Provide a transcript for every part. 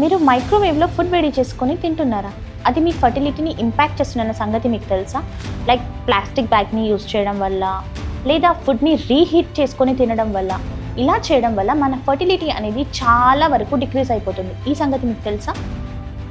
మీరు మైక్రోవేవ్లో ఫుడ్ వేడి చేసుకొని తింటున్నారా? అది మీ ఫర్టిలిటీని ఇంపాక్ట్ చేస్తున్న సంగతి మీకు తెలుసా? లైక్ ప్లాస్టిక్ బ్యాగ్ని యూజ్ చేయడం వల్ల లేదా ఫుడ్ని రీహీట్ చేసుకొని తినడం వల్ల. ఇలా చేయడం వల్ల మన ఫర్టిలిటీ అనేది చాలా వరకు డిక్రీజ్ అయిపోతుంది. ఈ సంగతి మీకు తెలుసా?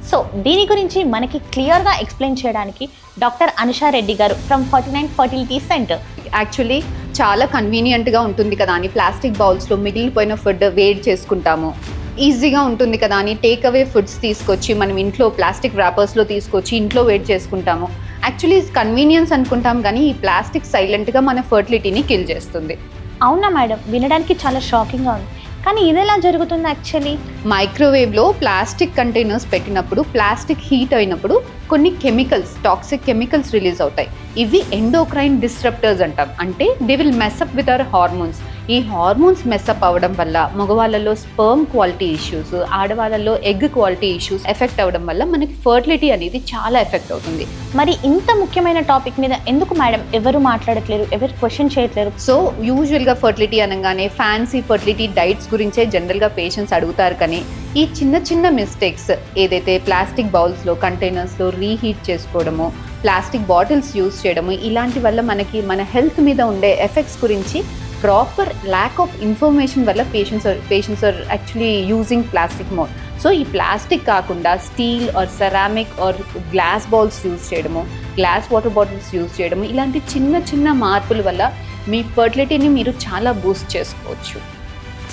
సో దీని గురించి మనకి క్లియర్గా ఎక్స్ప్లెయిన్ చేయడానికి doctor Anusha Reddy garu from forty nine fertility centre actually చాలా కన్వీనియంట్గా ఉంటుంది కదా అని ప్లాస్టిక్ బౌల్స్లో మిగిలిపోయిన ఫుడ్ వేడి చేసుకుంటాము. ఈజీగా ఉంటుంది కదా అని టేక్ అవే ఫుడ్స్ తీసుకొచ్చి మనం ఇంట్లో ప్లాస్టిక్ ర్యాపర్స్లో తీసుకొచ్చి ఇంట్లో వేడి చేసుకుంటాము. యాక్చువల్లీ కన్వీనియన్స్ అనుకుంటాం కానీ ఈ ప్లాస్టిక్ సైలెంట్గా మన ఫర్టిలిటీని కిల్ చేస్తుంది. అవునా మేడం? వినడానికి చాలా షాకింగ్గా ఉంది. కానీ ఇది ఎలా జరుగుతుంది యాక్చువల్లీ మైక్రోవేవ్లో ప్లాస్టిక్ కంటైనర్స్ పెట్టినప్పుడు ప్లాస్టిక్ హీట్ అయినప్పుడు కొన్ని కెమికల్స్ టాక్సిక్ కెమికల్స్ రిలీజ్ అవుతాయి. ఇవి ఎండోక్రైన్ డిస్ట్రప్టర్స్ అంటాం. అంటే they will mess up with our hormones ఈ హార్మోన్స్ మెస్అప్ అవ్వడం వల్ల మగవాళ్ళలో స్పర్మ్ క్వాలిటీ ఇష్యూస్ ఆడవాళ్ళలో ఎగ్ క్వాలిటీ ఇష్యూస్ ఎఫెక్ట్ అవ్వడం వల్ల మనకి ఫర్టిలిటీ అనేది చాలా ఎఫెక్ట్ అవుతుంది. మరి ఇంత ముఖ్యమైన టాపిక్ మీద ఎందుకు మేడం ఎవరు మాట్లాడట్లేరు ఎవరు క్వశ్చన్ చేయట్లేరు? సో యూజువల్గా ఫర్టిలిటీ అనగానే ఫ్యాన్సీ ఫర్టిలిటీ డైట్స్ గురించే జనరల్గా పేషెంట్స్ అడుగుతారు కానీ ఈ చిన్న చిన్న మిస్టేక్స్ ఏదైతే ప్లాస్టిక్ బౌల్స్లో కంటైనర్స్లో రీహీట్ చేసుకోవడము ప్లాస్టిక్ బాటిల్స్ యూస్ చేయడము ఇలాంటి వల్ల మనకి మన హెల్త్ మీద ఉండే ఎఫెక్ట్స్ గురించి ప్రాపర్ ల్యాక్ ఆఫ్ ఇన్ఫర్మేషన్ వల్ల patients patients are actually using plastic more so ఈ ప్లాస్టిక్ కాకుండా steel or ceramic or glass bowls use చేయడము గ్లాస్ వాటర్ బాటిల్స్ యూజ్ చేయడము ఇలాంటి చిన్న చిన్న మార్పుల వల్ల మీ ఫర్టిలిటీని మీరు చాలా బూస్ట్ చేసుకోవచ్చు.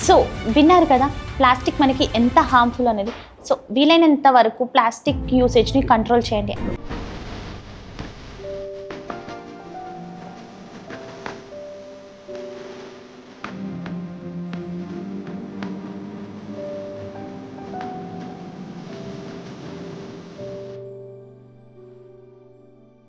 సో విన్నారు కదా ప్లాస్టిక్ మనకి ఎంత హార్మ్ఫుల్ అనేది. సో వీలైనంత వరకు ప్లాస్టిక్ యూసేజ్ని కంట్రోల్ చేయండి.